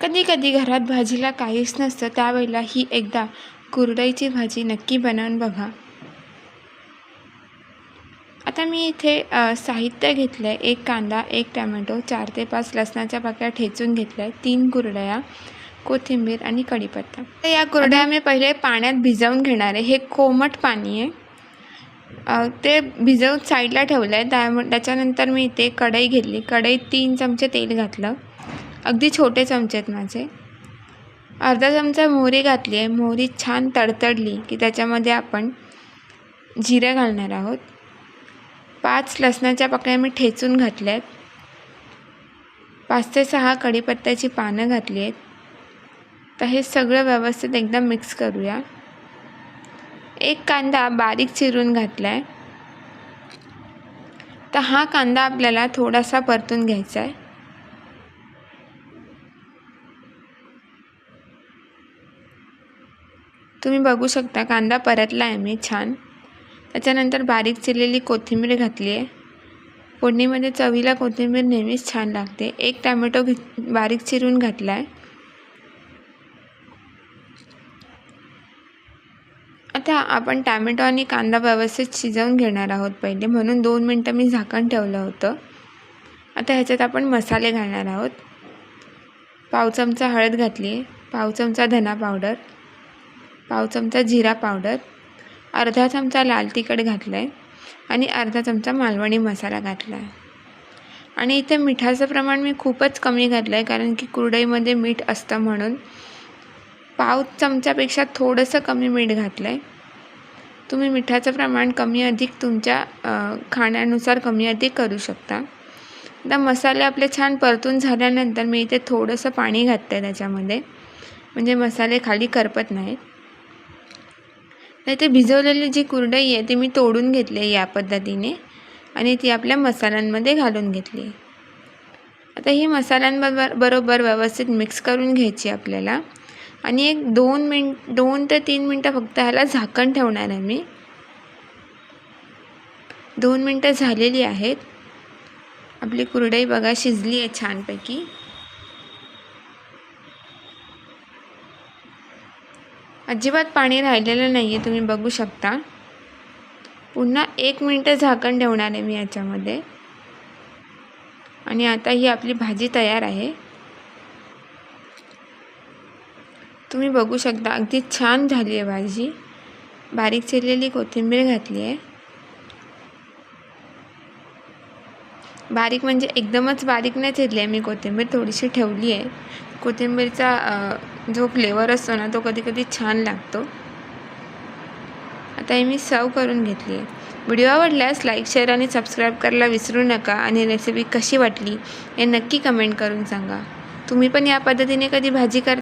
कधी कधी घरात भाजीला काहीच नसतं त्यावेळेला ही एकदा कुरडईची भाजी नक्की बनवून बघा. आता मी इथे साहित्य घेतलं आहे एक कांदा एक टॅमॅटो चार ते पाच लसणाच्या पाकळ्या ठेचून घेतल्या आहे तीन कुरडया कोथिंबीर आणि कढीपत्ता. तर या कुरडया मी पहिले पाण्यात भिजवून घेणार आहे. हे कोमट पाणी आहे. ते भिजवून साईडला ठेवलं आहे त्यामुळे त्याच्यानंतर मी इथे कढई घेतली. कढईत तीन चमचे तेल घातलं. अगदी छोटे चमचे आहेत माझे. अर्धा चमचा मोहरी घातली आहे. मोहरी छान तडतडली की त्याच्यामध्ये आपण जिरं घालणार आहोत. पाच लसणाच्या पकड्या मी ठेचून घातल्या आहेत. पाच ते सहा कढीपत्त्याची पानं घातली आहेत. तर हे सगळं व्यवस्थित एकदम मिक्स करूया. एक कांदा बारीक चिरून घातला आहे तर हा कांदा आपल्याला थोडासा परतून घ्यायचा आहे. तुम्ही बघू शकता कांदा परतला आहे मी छान. त्याच्यानंतर बारीक चिरलेली कोथिंबीर घातली आहे. फोडणीमध्ये चवीला कोथिंबीर नेहमीच छान लागते. एक टॅमॅटो घे बारीक चिरून घातला आहे आता आपण टॅमॅटो आणि कांदा व्यवस्थित शिजवून घेणार आहोत पहिले. म्हणून दोन मिनटं मी झाकण ठेवलं होतं. आता ह्याच्यात आपण मसाले घालणार आहोत. पाव चमचा हळद घातली आहे. पाव चमचा धना पावडर. पाव चमचा जिरा पावडर अर्धा चमचा लाल तिखट घातलं आहे आणि अर्धा चमचा मालवणी मसाला घातला आहे आणि इथे मिठाचं प्रमाण मी खूपच कमी घातलं आहे कारण की कुरडईमध्ये मीठ असतं म्हणून. पाव चमच्यापेक्षा थोडंसं कमी मीठ घातलं आहे तुम्ही मिठाचं प्रमाण कमी अधिक तुमच्या खाण्यानुसार कमी अधिक करू शकता. आता मसाले आपले छान परतून झाल्यानंतर मी इथे थोडंसं पाणी घातलं आहे त्याच्यामध्ये. म्हणजे मसाले खाली करपत नाहीत. तर ते भिजवलेली जी कुरडई आहे ती मी तोडून घेतली आहे या पद्धतीने. आणि ती आपल्या मसाल्यांमध्ये घालून घेतली आहे. आता ही मसाल्यांबरोबर बरोबर व्यवस्थित मिक्स करून घ्यायची आपल्याला. आणि एक दोन मिनट दोन ते तीन मिनटं फक्त ह्याला झाकण ठेवणार आहे मी. दोन मिनटं झालेली आहेत. आपली कुरडई बघा शिजली आहे छानपैकी. अजिबात पाणी राहिलेलं नाही आहे तुम्ही बघू शकता. पुन्हा एक मिनटं झाकण ठेवणार आहे मी याच्यामध्ये. आणि आता ही आपली भाजी तयार आहे. तुम्ही बघू शकता अगदी छान झाली आहे भाजी. बारीक चिरलेली कोथिंबीर घातली आहे. बारीक म्हणजे एकदमच बारीक नाही चिरली आहे मी कोथिंबीर थोडीशी ठेवली आहे. कोथिंबीरचा जो फ्लेवर असतो ना तो कधी कधी छान लागतो. आता हे मी सर्व करून घेतली आहे. व्हिडिओ आवडल्यास लाईक शेअर आणि सबस्क्राईब करायला विसरू नका आणि रेसिपी कशी वाटली हे नक्की कमेंट करून सांगा. तुम्ही पण या पद्धतीने कधी भाजी कर